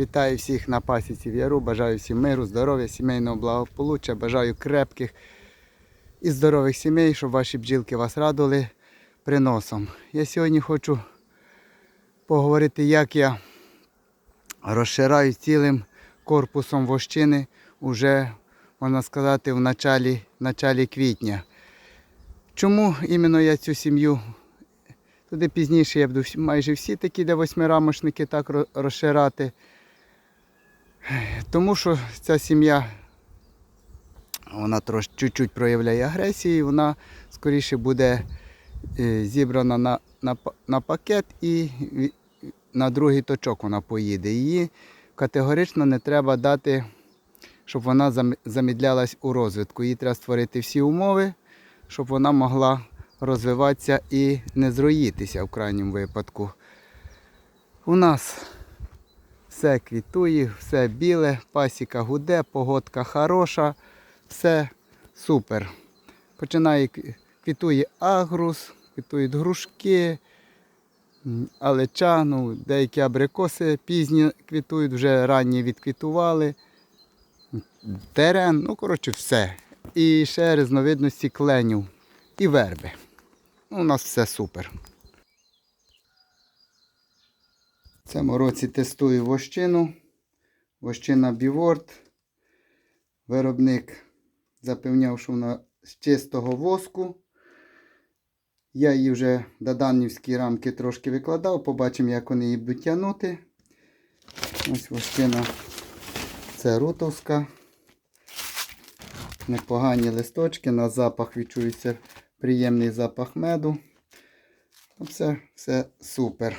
Вітаю всіх на пасіці в Яру. Бажаю всім миру, здоров'я, сімейного благополуччя. Бажаю крепких і здорових сімей, щоб ваші бджілки вас радували приносом. Я сьогодні хочу поговорити, як я розшираю цілим корпусом вощини уже, можна сказати, в началі, началі квітня. Чому іменно я цю сім'ю Туди пізніше я буду майже всі такі де восьмирамочники так ро- розширати. Тому що ця сім'я вона трошки чуть-чуть проявляє агресії, вона скоріше буде е, зібрана на, на, на пакет і на другий точок вона поїде. Її категорично не треба дати, щоб вона замідлялась у розвитку. Їй треба створити всі умови, щоб вона могла розвиватися і не зроїтися в крайньому випадку. У нас все квітує, все біле, пасіка гуде, погодка хороша, все супер. Починає квітує агрус, квітують грушки, м, алеча, ну, деякі абрикоси пізні квітують, вже ранні відквітували. Терен, ну коротше все. І ще різновидності кленів і верби. Ну, у нас все супер. В цьому році тестую вощину. Вощина Біворд. Виробник запевняв, що вона з чистого воску. Я її вже до данівські рамки трошки викладав, побачимо, як вони її будуть тягнути. Ось вощина. Це рутовська. Непогані листочки, на запах відчується приємний запах меду. Все, все супер.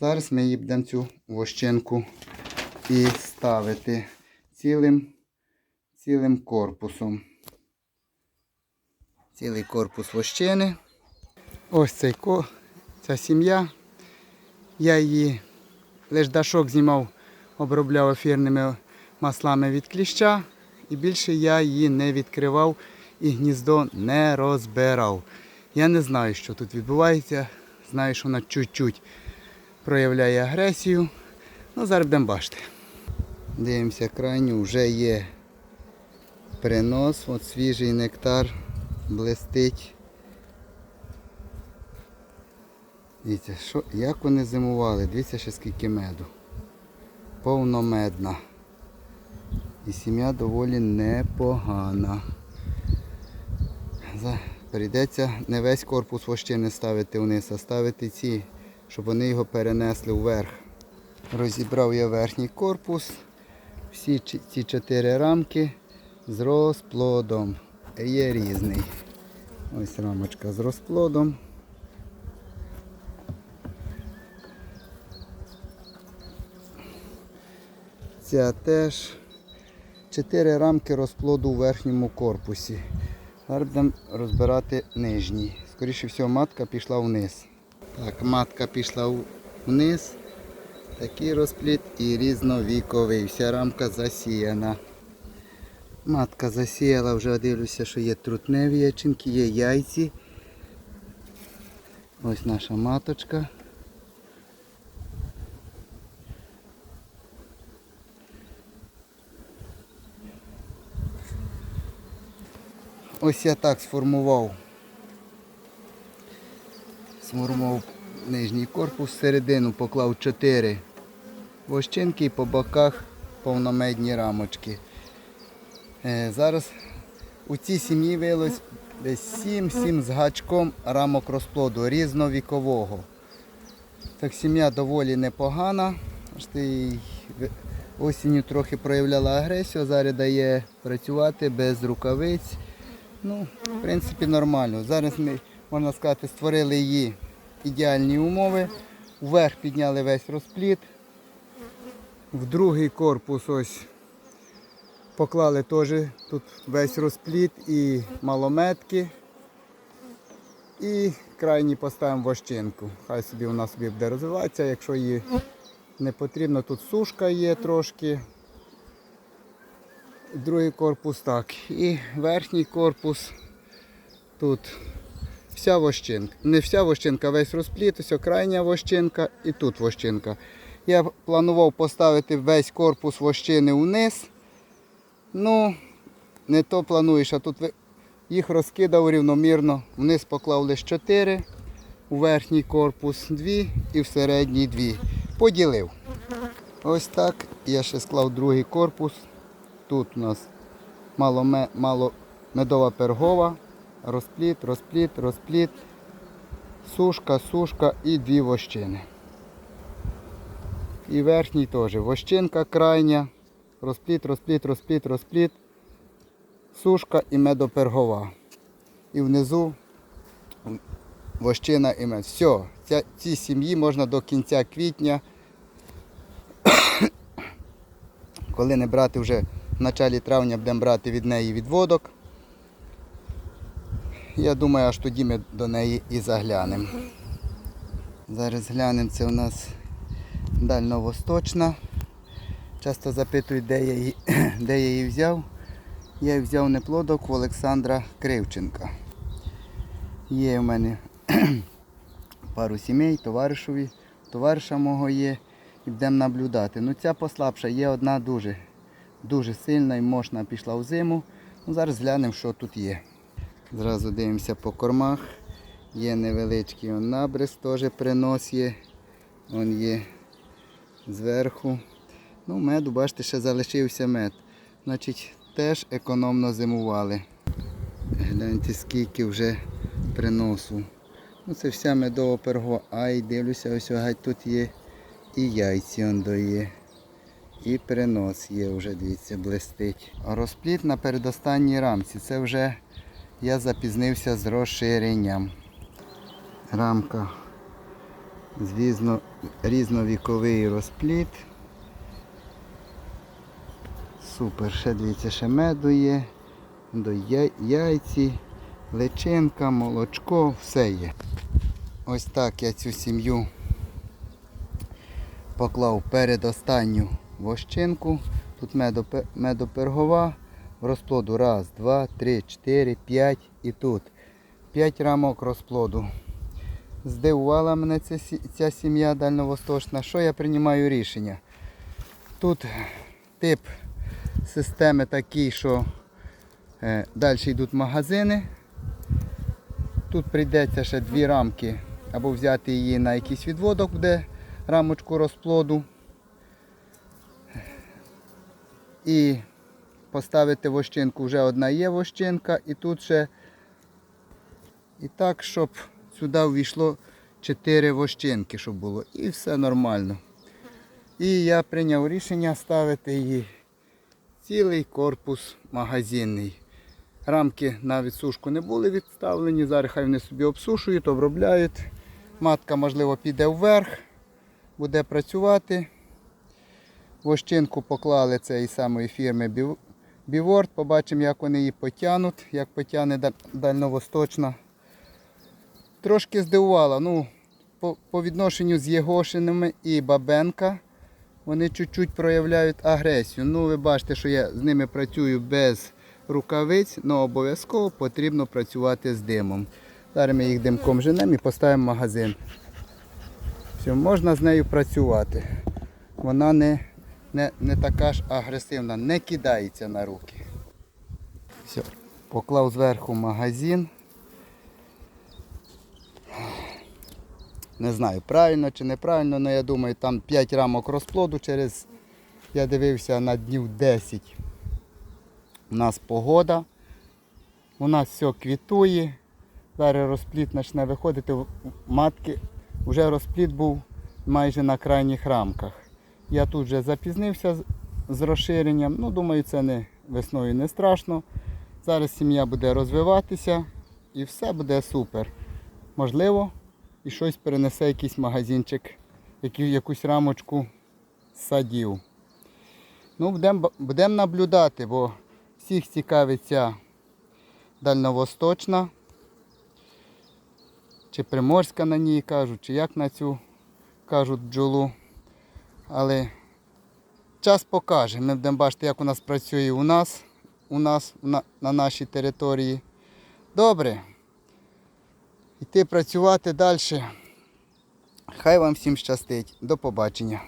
Зараз ми її будемо цю вощинку і ставити цілим, цілим корпусом. Цілий корпус вощини. Ось цей ця сім'я. Я її лише дашок знімав, обробляв ефірними маслами від кліща. І більше я її не відкривав і гніздо не розбирав. Я не знаю, що тут відбувається. Знаю, що вона чуть-чуть проявляє агресію. Ну, зараз будемо бачити. Дивимося крайню, вже є принос, от свіжий нектар блистить. Дивіться, що, як вони зимували, дивіться ще скільки меду. Повномедна. І сім'я доволі непогана. Прийдеться не весь корпус вощини ставити вниз, а ставити ці, щоб вони його перенесли вверх. Розібрав я верхній корпус, всі ці чотири рамки з розплодом. Є різний. Ось рамочка з розплодом. Ця теж. Чотири рамки розплоду у верхньому корпусі. Зараз будемо розбирати нижній. Скоріше всього, матка пішла вниз. Так, матка пішла вниз. Такий розплід і різновіковий. Вся рамка засіяна. Матка засіяла, вже дивлюся, що є трутневі ячинки, є яйці. Ось наша маточка. Ось я так сформував. Сформував нижній корпус, всередину поклав 4 вощинки і по боках повномедні рамочки. Е, зараз у цій сім'ї виявилось десь 7-7 з гачком рамок розплоду різновікового. Так сім'я доволі непогана. Осінню трохи проявляла агресію, зараз дає працювати без рукавиць. Ну, в принципі, нормально. Зараз ми, можна сказати, створили її ідеальні умови. Вверх підняли весь розпліт. В другий корпус ось поклали теж тут весь розпліт і малометки. І крайній поставимо вощинку. Хай собі вона собі буде розвиватися, якщо її не потрібно, тут сушка є трошки. Другий корпус так. І верхній корпус тут вся вощинка. Не вся вощинка, весь розпліт, ось крайня вощинка і тут вощинка. Я планував поставити весь корпус вощини вниз. Ну, не то плануєш, а тут їх розкидав рівномірно. Вниз поклав лише 4, у верхній корпус 2 і в середній 2. Поділив. Ось так. Я ще склав другий корпус. Тут у нас мало, мало медова пергова, розпліт, розпліт, розпліт, сушка, сушка і дві вощини. І верхній теж. Вощинка крайня, розпліт, розпліт, розпліт, розпліт, сушка і медопергова. І внизу вощина і мед. Все, ця, цій сім'ї можна до кінця квітня, коли не брати вже в началі травня будемо брати від неї відводок. Я думаю, аж тоді ми до неї і заглянемо. Зараз глянемо, це у нас дальньовосточна. Часто запитують, де я її, де я її взяв. Я її взяв неплодок в Олександра Кривченка. Є в мене пару сімей, товаришові, товариша мого є і будемо наблюдати. Ну ця послабша, є одна дуже, дуже сильна і мощна пішла в зиму. Ну, зараз глянемо, що тут є. Зразу дивимося по кормах. Є невеличкий он набрис, теж принос є. Он є зверху. Ну, меду, бачите, ще залишився мед. Значить, теж економно зимували. Гляньте, скільки вже приносу. Ну, це вся медова пергова. Ай, дивлюся, ось геть тут є і яйці он є. І принос є вже, дивіться, блистить. А розпліт на передостанній рамці. Це вже я запізнився з розширенням. Рамка, звісно, різновіковий розпліт. Супер, ще дивіться, ще меду є, до яйці, личинка, молочко, все є. Ось так я цю сім'ю поклав перед останню вощинку. Тут медопе- медопергова. Розплоду раз, два, три, чотири, п'ять і тут. П'ять рамок розплоду. Здивувала мене ця, ця сім'я дальньовосточна. Що я приймаю рішення? Тут тип системи такий, що е, далі йдуть магазини. Тут прийдеться ще дві рамки, або взяти її на якийсь відводок, буде рамочку розплоду. І поставити вощинку, вже одна є вощинка, і тут ще і так, щоб сюди ввійшло 4 вощинки, щоб було. І все нормально. І я прийняв рішення ставити її цілий корпус магазинний. Рамки на відсушку не були відставлені, зараз хай вони собі обсушують, обробляють. Матка, можливо, піде вверх, буде працювати. Вощинку поклали цієї самої фірми Біворд. Побачимо, як вони її потягнуть, як потягне даль- дальньовосточна. Трошки здивувала. Ну, по, по відношенню з Єгошинами і Бабенка вони чуть-чуть проявляють агресію. Ну, ви бачите, що я з ними працюю без рукавиць, але обов'язково потрібно працювати з димом. Зараз ми їх димком женемо і поставимо в магазин. Все, можна з нею працювати. Вона не, не, не така ж агресивна, не кидається на руки. Все, поклав зверху магазин. Не знаю, правильно чи неправильно, але я думаю, там 5 рамок розплоду через, я дивився на днів 10. У нас погода. У нас все квітує. Зараз розпліт почне виходити. Матки вже розпліт був майже на крайніх рамках. Я тут вже запізнився з- розширенням. Ну, думаю, це не весною не страшно. Зараз сім'я буде розвиватися і все буде супер. Можливо, і щось перенесе якийсь магазинчик, якусь рамочку садів. Ну, будемо будем наблюдати, бо всіх цікавить ця дальньовосточна, чи приморська на ній кажуть, чи як на цю кажуть бджолу. Але час покаже. Ми будемо бачити, як у нас працює у нас, у нас на, на нашій території. Добре. Йти працювати далі. Хай вам всім щастить. До побачення.